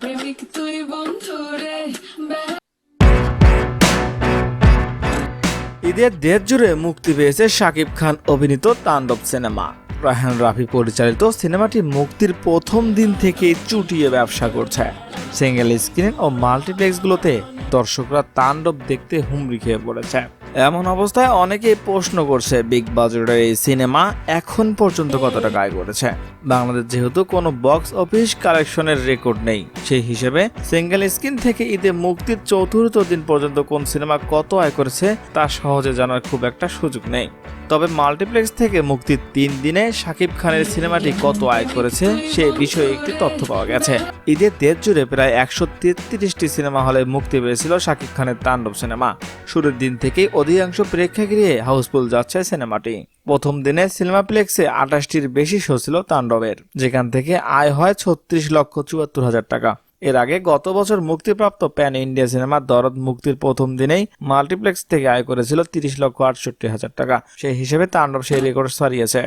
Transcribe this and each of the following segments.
প্রেমিক তুই বন্ধু রে? ঈদের দেড় জুড়ে মুক্তি পেয়েছে শাকিব খান অভিনীত তাণ্ডব সিনেমা। রায়হান রাফি পরিচালিত সিনেমাটি মুক্তির প্রথম দিন থেকেই চুটিয়ে ব্যবসা করছে। সিঙ্গেল স্ক্রিন ও মাল্টিপ্লেক্সগুলোতে দর্শকরা তাণ্ডব দেখতে হুমড়ি খেয়ে পড়েছে। এমন অবস্থায় অনেকেই প্রশ্ন করছে, বিগ বাজারের এই সিনেমা এখন পর্যন্ত কত টাকা আয় করেছে বাংলাদেশ যেহেতু কোনো বক্স অফিস কালেকশনের রেকর্ড নেই, সেই হিসেবে সিঙ্গেল স্ক্রিন থেকে ঈদে মুক্তির চতুর্থ দিন পর্যন্ত কোন সিনেমা কত আয় করেছে, তা সহজে জানার খুব একটা সুযোগ নেই। তবে মাল্টিপ্লেক্স থেকে মুক্তির তিন দিনে শাকিব খানের সিনেমাটি কত আয় করেছে, সে বিষয়ে একটি তথ্য পাওয়া গেছে। ঈদের দেড় জুড়ে প্রায় একশো তেত্রিশটি সিনেমা হলে মুক্তি পেয়েছিল শাকিব খানের তাণ্ডব সিনেমা। শুরুর দিন থেকেই অধিকাংশ প্রেক্ষাগৃহে হাউসফুল যাচ্ছে সিনেমাটি। প্রথম দিনে সিনেমাপ্লেক্সে আঠাশটির বেশি শো ছিল তাণ্ডবের, যেখান থেকে আয় হয় ছত্রিশ লক্ষ চুয়াত্তর হাজার টাকা। এর আগে গত বছর মুক্তিপ্রাপ্ত প্যান ইন্ডিয়া সিনেমার দরদ মুক্তির প্রথম দিনেই মাল্টিপ্লেক্স থেকে আয় করেছিল তিরিশ লক্ষ আটষট্টি হাজার টাকা। সেই হিসেবে তাণ্ডব সেই রেকর্ড সারিয়েছে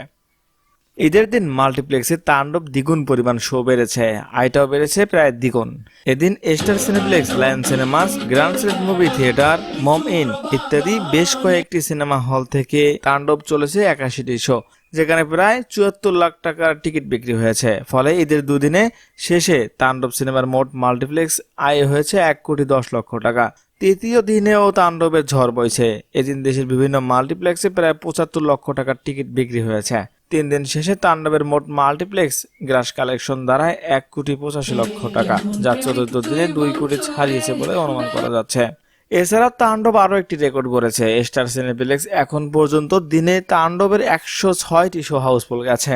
ঈদের দিন মাল্টিপ্লেক্সে তাণ্ডব দ্বিগুণ পরিমাণ শো বেড়েছে, আয়টাও বেড়েছে প্রায় দ্বিগুণ। এদিন Star Cineplex, Lion Cinemas, Grand Sylhet movie theatre, Momo Inn ইত্যাদি বেশ কয়েকটি সিনেমা হল থেকে তাণ্ডব চলেছে একাশিটি শো, যেখানে প্রায় চুয়াত্তর লাখ টাকার টিকিট বিক্রি হয়েছে। ফলে ঈদের দুদিনে শেষে তাণ্ডব সিনেমার মোট মাল্টিপ্লেক্স আয় হয়েছে এক কোটি দশ লক্ষ টাকা। তৃতীয় দিনেও তাণ্ডবের ঝড় বইছে। এদিন দেশের বিভিন্ন মাল্টিপ্লেক্সে প্রায় পঁচাত্তর লক্ষ টাকার টিকিট বিক্রি হয়েছে। তিন দিন শেষে তাণ্ডবের মোট মাল্টিপ্লেক্স গ্রাস কালেকশন দ্বারায় এক কোটি পঁচাশি লক্ষ টাকা, যা চতুর্থ দিনে দুই কোটি ছাড়িয়েছে বলে অনুমান করা যাচ্ছে। এছাড়া তাণ্ডব আরও একটি রেকর্ড করেছে স্টার সিনেপ্লেক্স এখন পর্যন্ত দিনে তাণ্ডবের একশো ছয়টি শো হাউসফুল গেছে।